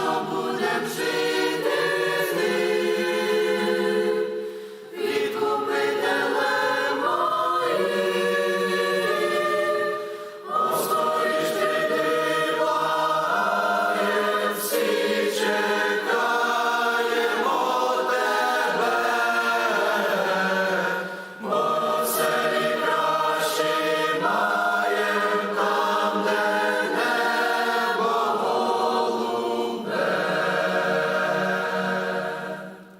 що будем жити.